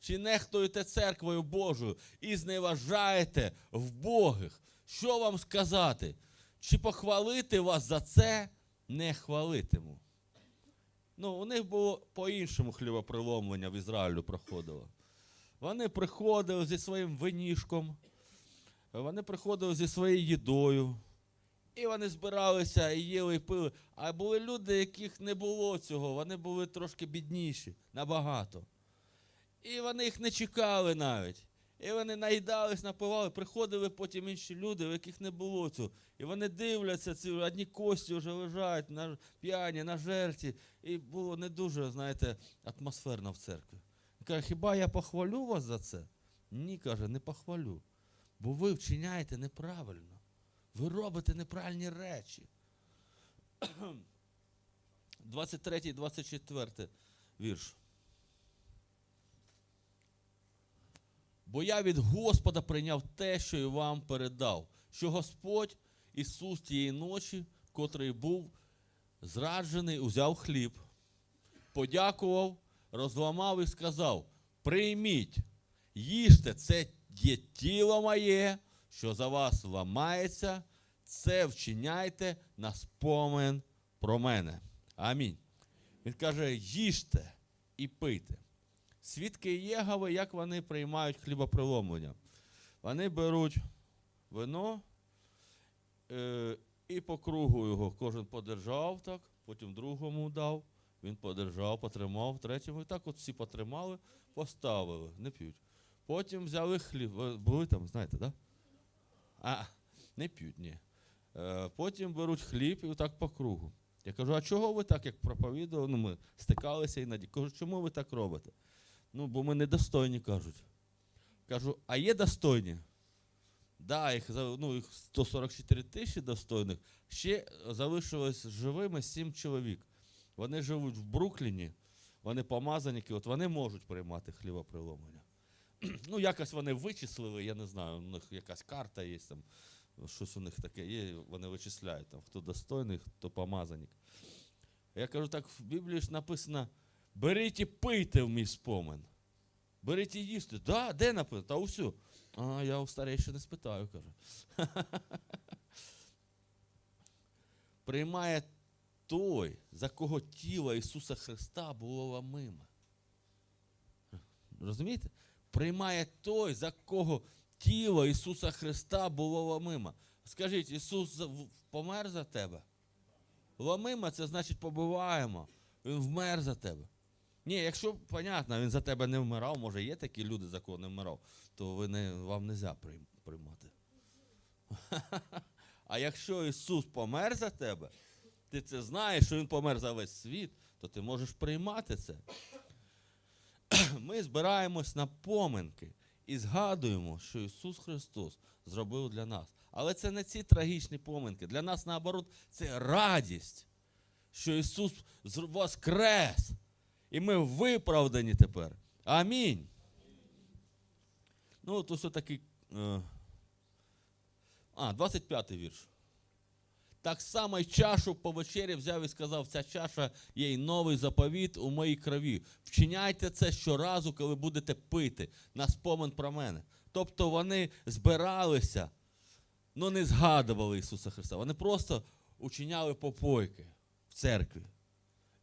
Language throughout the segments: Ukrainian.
чи нехтуєте церквою Божою і зневажаєте вбогих. Що вам сказати? Чи похвалити вас за це? Не хвалитиму. Ну, у них було по-іншому хлібоприломлення в Ізраїлю проходило. Вони приходили зі своїм винішком, вони приходили зі своєю їдою, і вони збиралися і їли, і пили. А були люди, яких не було цього, вони були трошки бідніші, набагато. І вони їх не чекали навіть. І вони наїдались, напивали, приходили потім інші люди, у яких не було цього. І вони дивляться, ці одні кості вже лежать на п'яні, на жерті. І було не дуже, знаєте, атмосферно в церкві. Він каже, хіба я похвалю вас за це? Ні, каже, не похвалю. Бо ви вчиняєте неправильно. Ви робите неправильні речі. 23, 24 вірш. Бо я від Господа прийняв те, що і вам передав, що Господь Ісус тієї ночі, котрий був зраджений, узяв хліб, подякував, розламав і сказав: Прийміть, їжте, це є тіло моє, що за вас ламається, це вчиняйте на спомин про мене. Амінь. Він каже: їжте і пийте. Свідки Єгови, як вони приймають хлібоприломлення? Вони беруть вино е, і по кругу його кожен подержав так, потім другому дав, він подержав, потримав, третьому. І так от всі потримали, поставили, не п'ють. Потім взяли хліб. Були там, знаєте. Да? А, не п'ють, ні. Е, потім беруть хліб і отак по кругу. Я кажу, а чого ви так, як проповідували? Ну, ми стикалися і наді. Кажу, чому ви так робите? Ну, бо ми недостойні кажуть. Кажу, а є достойні? Да, їх, ну, їх 144 тисячі достойних. Ще залишилось живими 7 чоловік. Вони живуть в Брукліні, вони помазаніки, от вони можуть приймати хлібоприломлення. Ну, якось вони вичислили, я не знаю, у них якась карта є там, щось у них таке є, вони вичисляють там, хто достойний, хто помазаник. Я кажу, так в Біблії ж написано: беріть і пийте в мій спомин. Беріть і їсти. Да, де написано? Та усю. А я у старейшини спитаю, каже. Приймає той, за кого тіло Ісуса Христа було ламиме. Розумієте? Приймає той, за кого тіло Ісуса Христа було ламиме. Скажіть, Ісус помер за тебе? Ламима це значить побиваємо. Він вмер за тебе. Ні, якщо, понятно, він за тебе не вмирав, може є такі люди, за кого не вмирав, то ви не, вам не можна приймати. А якщо Ісус помер за тебе, ти це знаєш, що Він помер за весь світ, то ти можеш приймати це. Ми збираємось на поминки і згадуємо, що Ісус Христос зробив для нас. Але це не ці трагічні поминки. Для нас, наоборот, це радість, що Ісус воскрес. І ми виправдані тепер. Амінь. Ну, от ось такий. Е, а, 25-й вірш. Так само й чашу по вечері взяв і сказав, ця чаша є й новий заповіт у моїй крові. Вчиняйте це щоразу, коли будете пити, на спомин про мене. Тобто вони збиралися, ну не згадували Ісуса Христа. Вони просто учиняли попойки в церкві.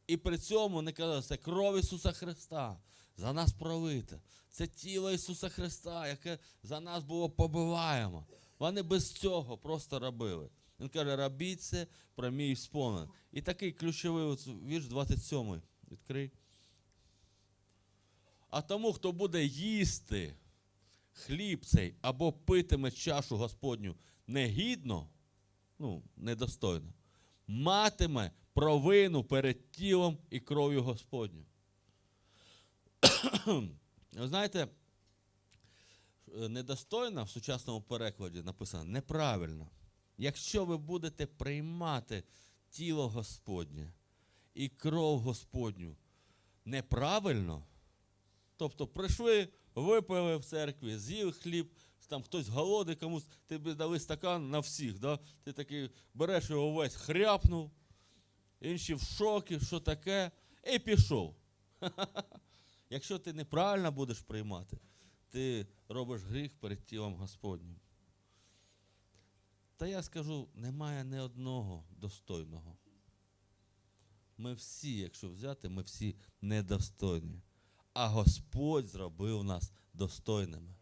І при цьому не казали, це кров Ісуса Христа, за нас пролита. Це тіло Ісуса Христа, яке за нас було побиваємо. Вони без цього просто робили. Він каже, робіть це про мій спомин. І такий ключовий вірш 27. Відкрий. А тому, хто буде їсти хліб цей або питиме чашу Господню негідно, ну, недостойно, матиме провину перед тілом і кров'ю Господню. Ви знаєте, е, недостойно в сучасному перекладі написано неправильно. Якщо ви будете приймати тіло Господнє і кров Господню неправильно, тобто прийшли, випили в церкві, з'їли хліб, там хтось голодний, комусь тобі дали стакан на всіх, да? ти такий береш його весь, хряпнув, інші в шокі, що таке, і пішов. Якщо ти неправильно будеш приймати, ти робиш гріх перед тілом Господнім. Та я скажу, немає ні одного достойного. Ми всі, якщо взяти, ми всі недостойні. А Господь зробив нас достойними.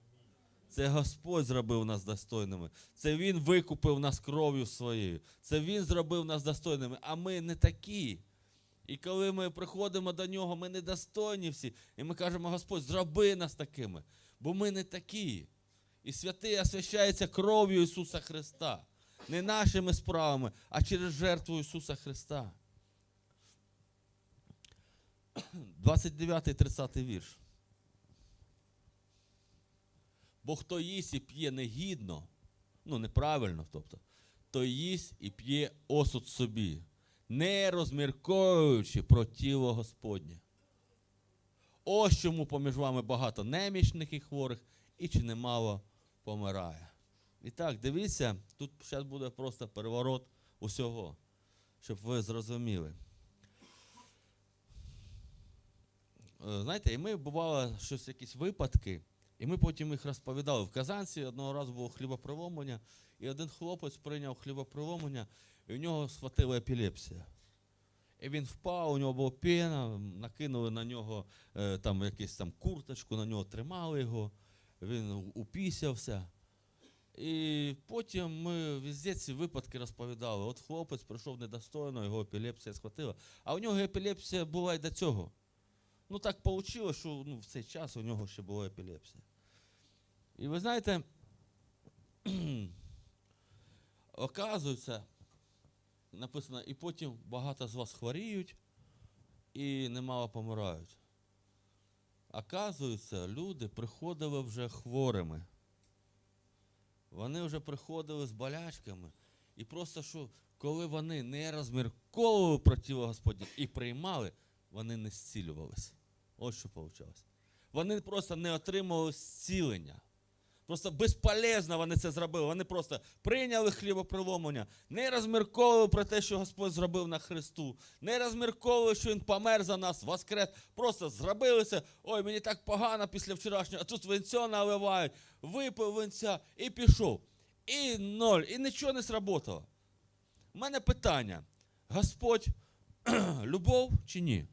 Це Господь зробив нас достойними. Це Він викупив нас кров'ю своєю. Це Він зробив нас достойними, а ми не такі. І коли ми приходимо до нього, ми недостойні всі. І ми кажемо, Господь, зроби нас такими, бо ми не такі. І святий освящається кров'ю Ісуса Христа. Не нашими справами, а через жертву Ісуса Христа. 29-30 вірш. Бо хто їсть і п'є негідно, ну неправильно, тобто, то їсть і п'є осуд собі, не розмірковуючи про тіло Господнє. Ось чому поміж вами багато немічних і хворих, і чи немало помирає. І так, дивіться, тут зараз буде просто переворот усього, щоб ви зрозуміли. Е, Знаєте, і ми бувало щось, якісь випадки, і ми потім їх розповідали. В Казанці одного разу було хлібоприломлення, і один хлопець прийняв хлібоприломлення, і в нього схватила епілепсія. І він впав, у нього була пена, накинули на нього е, там якусь там курточку, на нього тримали його, він упісявся. І потім ми везде ці випадки розповідали. От хлопець прийшов недостойно, його епілепсія схватила. А у нього епілепсія була й до цього. Ну так вийшло, що ну, в цей час у нього ще була епілепсія. І ви знаєте, оказується, написано, і потім багато з вас хворіють і немало помирають. Оказується, люди приходили вже хворими. Вони вже приходили з болячками. І просто що, коли вони не розмірковували про тіло Господнє і приймали, вони не зцілювалися. Ось що вийшло. Вони просто не отримували зцілення. Просто безполезно вони це зробили. Вони просто прийняли хлібоприломлення, не розмірковували про те, що Господь зробив на Христу, не розмірковували, що Він помер за нас, воскрес. Просто зробилися. Ой, мені так погано після вчорашнього, а тут винця наливають, випив винця і пішов. І ноль, і нічого не сработало. У мене питання: Господь любов чи ні?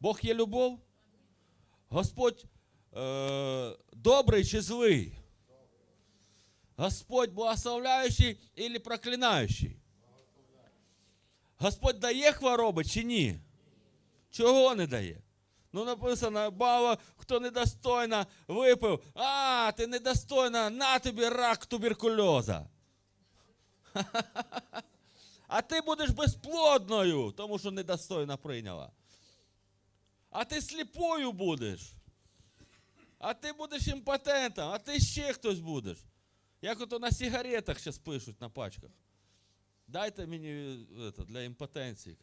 Бог є любов? Господь е, добрий чи злий? Господь благословляючий или проклинаючий? Господь дає хвороби чи ні? Чого не дає? Ну, написано, баба, хто недостойно випив. А, ти недостойна, на тобі рак туберкульоза. А ти будеш безплодною, тому що недостойно прийняла. А ти сліпою будеш. А ти будеш імпотентом, а ти ще хтось будеш. Як ото на сигаретах зараз пишуть на пачках. Дайте мені это, для імпотенції.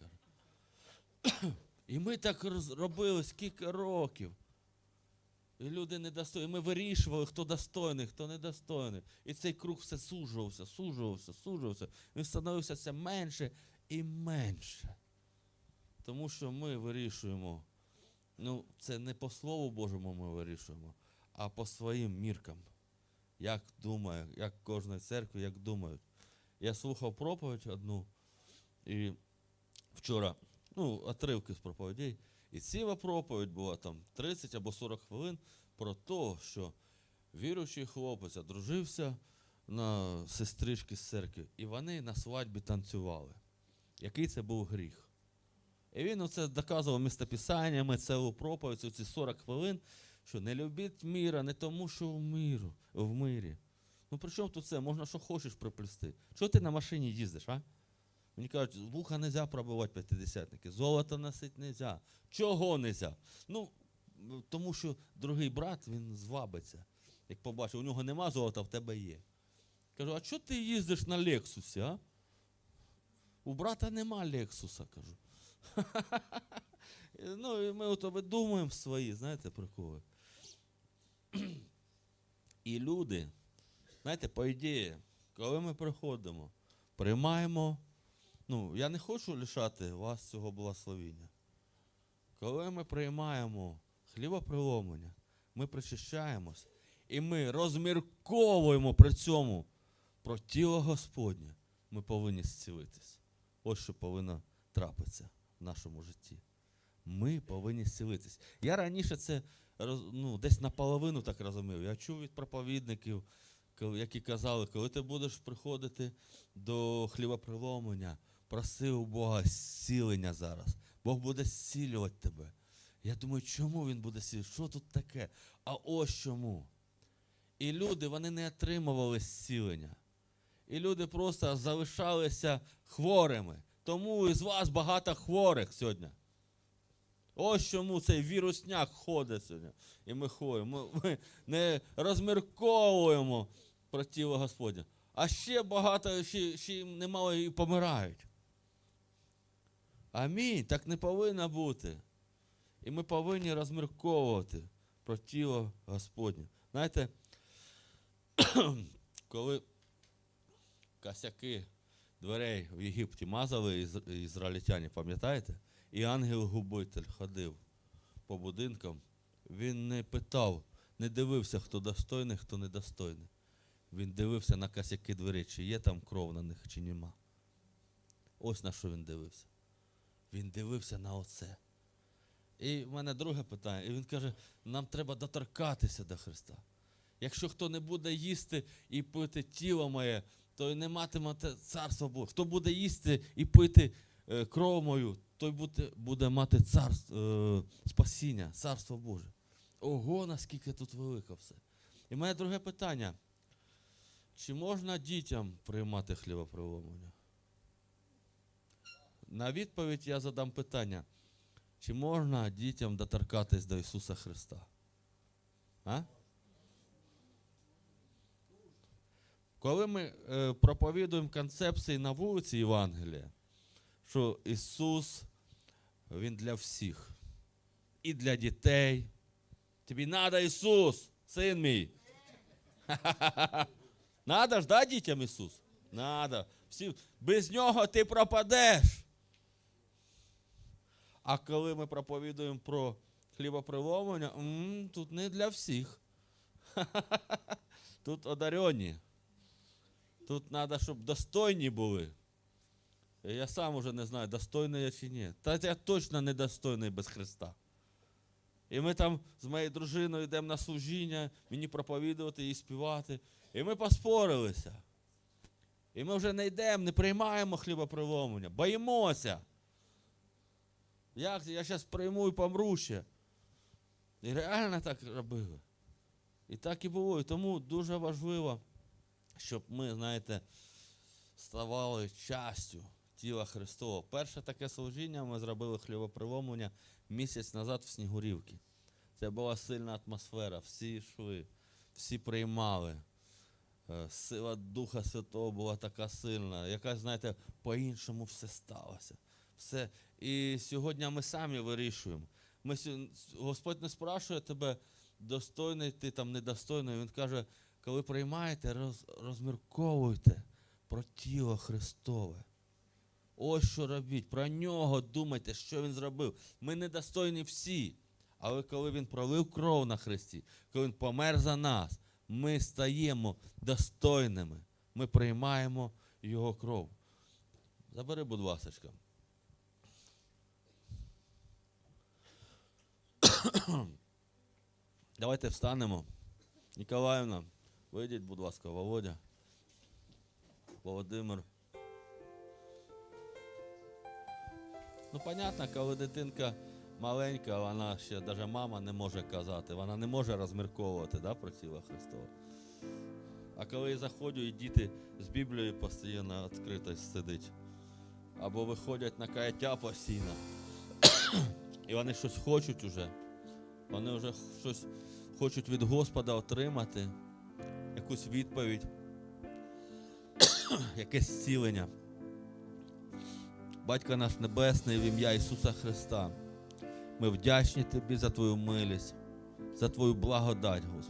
І ми так робили скільки років. І люди недостойні. Ми вирішували, хто достойний, хто недостойний. І цей круг все сужувався, сужувався, сужувався. Він становився все менше і менше. Тому що ми вирішуємо. Ну, це не по Слову Божому ми вирішуємо, а по своїм міркам. Як думає, як кожної церкви, як думають. Я слухав проповідь одну, і вчора, ну, отривки з проповідей, і ціла проповідь була там 30 або 40 хвилин про те, що віруючий хлопець одружився на сестрички з церкви, і вони на свадьбі танцювали. Який це був гріх? І він оце доказував містописаннями, цілу проповідь, ці 40 хвилин, що не любіть міра не тому, що в, миру, в мирі. Ну при чому тут це? Можна що хочеш приплести. Чого ти на машині їздиш, а? Мені кажуть, вуха не можна пробивати п'ятидесятники, золото носити не можна. Чого не можна? Ну, тому що другий брат, він звабиться. Як побачив, у нього нема золота, в тебе є. Кажу, а чого ти їздиш на Лексусі, а? У брата нема Лексуса, кажу. Ну, і ми ото видумуємо свої, знаєте, приколи. І люди, знаєте, по ідеї, коли ми приходимо, приймаємо. Ну, я не хочу лишати вас цього благословіння. Коли ми приймаємо хлібоприломлення, ми причащаємось, і ми розмірковуємо при цьому про тіло Господнє, ми повинні зцілитись. Ось що повинно трапитися в нашому житті. Ми повинні зцілитись. Я раніше це ну, десь наполовину так розумів. Я чув від проповідників, які казали, коли ти будеш приходити до хлібоприломлення, проси у Бога зцілення зараз. Бог буде зцілювати тебе. Я думаю, чому він буде зцілювати? Що тут таке? А ось чому. І люди вони не отримували зцілення. І люди просто залишалися хворими. Тому із вас багато хворих сьогодні. Ось чому цей вірусняк ходить сьогодні. І ми ходимо. Ми, не розмірковуємо про тіло Господнє. А ще багато, ще, ще немало і помирають. Амінь. Так не повинно бути. І ми повинні розмірковувати про тіло Господнє. Знаєте, коли косяки дверей в Єгипті мазали із- ізраїльтяни, пам'ятаєте? І ангел-губитель ходив по будинкам. Він не питав, не дивився, хто достойний, хто недостойний. Він дивився на косяки дверей, чи є там кров на них, чи нема. Ось на що він дивився. Він дивився на оце. І в мене друге питання. І він каже: нам треба доторкатися до Христа. Якщо хто не буде їсти і пити тіло моє, то й не матиме царство Боже. Хто буде їсти і пити е, кров мою, той буде, буде мати царство, е, спасіння, царство Боже. Ого, наскільки тут велико все. І мене друге питання. Чи можна дітям приймати хлібоприломлення? На відповідь я задам питання. Чи можна дітям доторкатись до Ісуса Христа? А? Коли ми е, проповідуємо концепції на вулиці Євангелія, що Ісус, Він для всіх. І для дітей. Тобі треба Ісус, син мій. Надо ж, да, дітям Ісус? Надо. Всі, без нього ти пропадеш. А коли ми проповідуємо про хлібоприломлення, тут не для всіх. Тут одарені. Тут треба, щоб достойні були. Я сам уже не знаю, достойний я чи ні. Та я точно недостойний без Христа. І ми там з моєю дружиною йдемо на служіння, мені проповідувати і співати. І ми поспорилися. І ми вже не йдемо, не приймаємо хлібоприломлення, боїмося. Як я зараз прийму і помру ще. І реально так робили. І так і було. І тому дуже важливо, щоб ми, знаєте, ставали частю тіла Христового. Перше таке служіння ми зробили хлібоприломлення місяць назад в Снігурівці. Це була сильна атмосфера, всі йшли, всі приймали. Е, Сила Духа Святого була така сильна. Якась, знаєте, по-іншому все сталося. Все. І сьогодні ми самі вирішуємо. Ми, Господь не спрашує тебе, достойний ти там, недостойний. Він каже, коли приймаєте, роз, розмірковуйте про тіло Христове. Ось що робіть, про нього думайте, що він зробив. Ми недостойні всі. Але коли він пролив кров на Христі, коли він помер за нас, ми стаємо достойними. Ми приймаємо його кров. Забери, будь ласка. Давайте встанемо. Ніколаївна, вийдіть, будь ласка, Володя. Володимир. Ну, понятно, коли дитинка маленька, вона ще навіть мама не може казати, вона не може розмірковувати да, про тіло Христове. А коли і діти з Біблією постійно відкрито сидить. Або виходять на каяття постійно. І вони щось хочуть уже. Вони вже щось хочуть від Господа отримати, якусь відповідь, якесь зцілення. Батько наш Небесний, в ім'я Ісуса Христа. Ми вдячні Тобі за Твою милість, за Твою благодать, Господи.